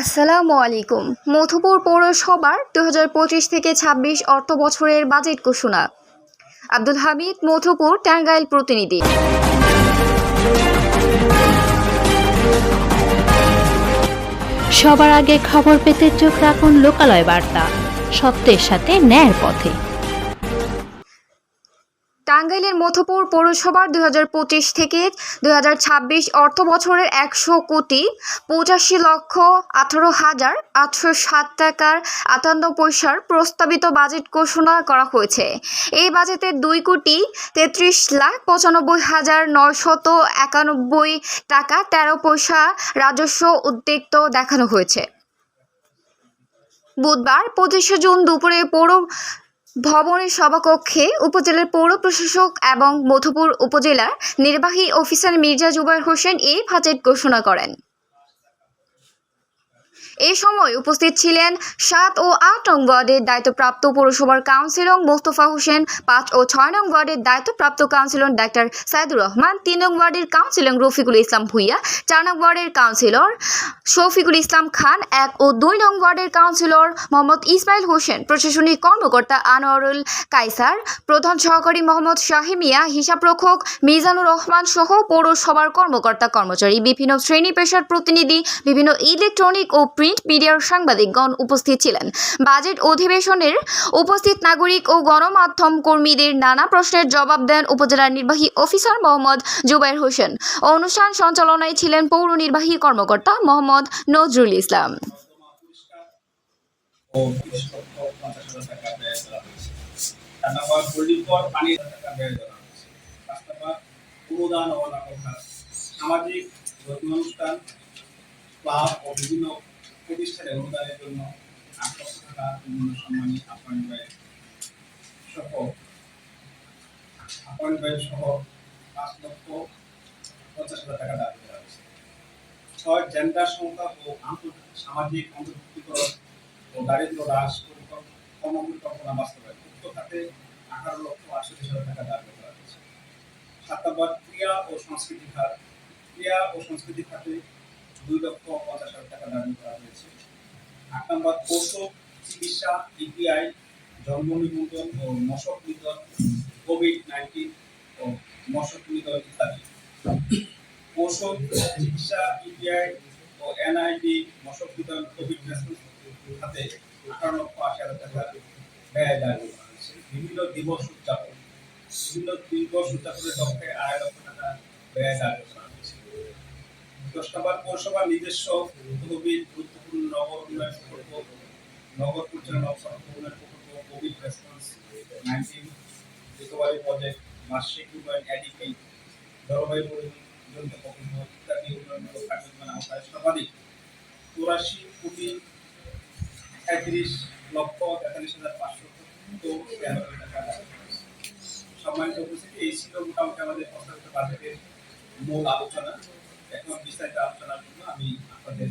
আসসালামু আলাইকুম। মধুপুর পৌরসভার দু হাজার পঁচিশ থেকে ছাব্বিশ অর্থ বছরের বাজেট ঘোষণা। আব্দুল হামিদ, মধুপুর টাঙ্গাইল প্রতিনিধি। সবার আগে খবর পেতে চোখ রাখুন লোকালয় বার্তা। সত্যের সাথে ন্যায়ের পথে। টাঙ্গাইলের মধুপুর পৌরসভার দুই হাজার পঁচিশ থেকে দুই হাজার ছাব্বিশ অর্থ বছরের একশো কোটি পঁচাশি লক্ষ আঠারো হাজার আটশো সাত টাকার আটান্ন পয়সার প্রস্তাবিত বাজেট ঘোষণা করা হয়েছে। এই বাজেটে দুই কোটি তেত্রিশ লাখ পঁচানব্বই হাজার নয়শত একানব্বই টাকা তেরো পয়সা রাজস্ব উদ্যোক্ত দেখানো হয়েছে। বুধবার পঁচিশে জুন দুপুরে পৌর ভবনের সভাকক্ষে উপজেলার পৌর প্রশাসক এবং মধুপুর উপজেলার নির্বাহী অফিসার মির্জা জুবাইর হোসেন এই বাজেট ঘোষণা করেন। এ সময় উপস্থিত ছিলেন সাত ও আট নং ওয়ার্ডের দায়িত্বপ্রাপ্ত পৌরসভার কাউন্সিলর মোস্তফা হোসেন, পাঁচ ও ছয় নং ওয়ার্ডের দায়িত্বপ্রাপ্ত কাউন্সিলর ডাক্তার সাইদুর রহমান, তিন নং ওয়ার্ডের কাউন্সিলর রফিকুল ইসলাম ভুইয়া, চার নং ওয়ার্ডের কাউন্সিলর শফিকুল ইসলাম খান, এক ও দুই নং ওয়ার্ডের কাউন্সিলর মোহাম্মদ ইসমাইল হোসেন, প্রশাসনিক কর্মকর্তা আনোয়ারুল কাইসার প্রধান সহকারী মোহাম্মদ শাহিমিয়া হিসাবরক্ষক মিজানুর রহমান সহ পৌরসভার কর্মকর্তা কর্মচারী, বিভিন্ন শ্রেণি পেশার প্রতিনিধি, বিভিন্ন ইলেকট্রনিক ও প্রিন্ট মিডিয়ার সাংবাদিকগণ উপস্থিত ছিলেন। বাজেট অধিবেশনের উপস্থিত নাগরিক ও গণমাধ্যম কর্মীদের নানা প্রশ্নের জবাব দেন উপজেলার নির্বাহী অফিসার মোহাম্মদ জুবাইর হোসেন। অনুষ্ঠান সঞ্চালনায় ছিলেন পৌর নির্বাহী কর্মকর্তা মোহাম্মদ নজরুল ইসলাম। ধর্মীয় অনুষ্ঠান, ক্লাব ও বিভিন্ন প্রতিষ্ঠানে অনুদানের জন্য আট টাকা বিভিন্ন সম্মানী আপ্যায়ন ব্যয় সহ আপ্যায়ন ব্যয় সহ পাঁচ লক্ষ পঞ্চাশ হাজার টাকা দাবি করা হয়েছে। ছয় জেন্ডার সংখ্যা ও সামাজিক অন্তর্ভুক্তিকরণ ও দারিদ্র হ্রাস পরিকল্পনা কর্মপরিকল্পনা বাস্তবায়ন। উক্ত খাতে আঠারো লক্ষ আটষট্টি হাজার টাকা দাবি করা হয়েছে। সাত ক্রিয়া ও সংস্কৃতি খাত ক্রিয়া ও সংস্কৃতি খাতে দুই লক্ষ পঞ্চাশ হাজার টাকা দাবি করা হয়েছে। আট নম্বর পশু চিকিৎসা, ইপিআই জন্ম নিবন্ধন ও মশক নিধন কোভিড নাইন্টিন ও মশক নিধন ইত্যাদি। পশু চিকিৎসা, ইপিআই ও এনআইডি, মশক নিধন কোভিড খাতে আঠারো লক্ষ আশি হাজার টাকা ব্যয় দাবি করা হয়েছে। বিভিন্ন দিবস উদযাপন, বিভিন্ন দিবস উদযাপনের লক্ষ্যে আড়াই লক্ষ টাকা ব্যয় দাবি করা দশ নম্বর পৌরসভার নিজস্ব তহবিল গুরুত্বপূর্ণ নগর উন্নয়ন প্রকল্প, নগর পরিচালনা সড়ক উন্নয়ন প্রকল্প, COVID response nineteen, recovery project বার্ষিক উন্নয়ন, এডিপি, জলবায়ু পরিবর্তন প্রকল্প ইত্যাদি উন্নয়নমূলক কার্যক্রম আওতায় সর্বাধিক চুরাশি কোটি একত্রিশ লক্ষ তেতাল্লিশ হাজার পাঁচশো টাকা সম্মানিত উপস্থিতি, এই ছিল মোটামুটি আমাদের প্রস্তাবিত বাজেটের মূল আলোচনা। এখন বিস্তারিত আলোচনার জন্য আমি আপনাদের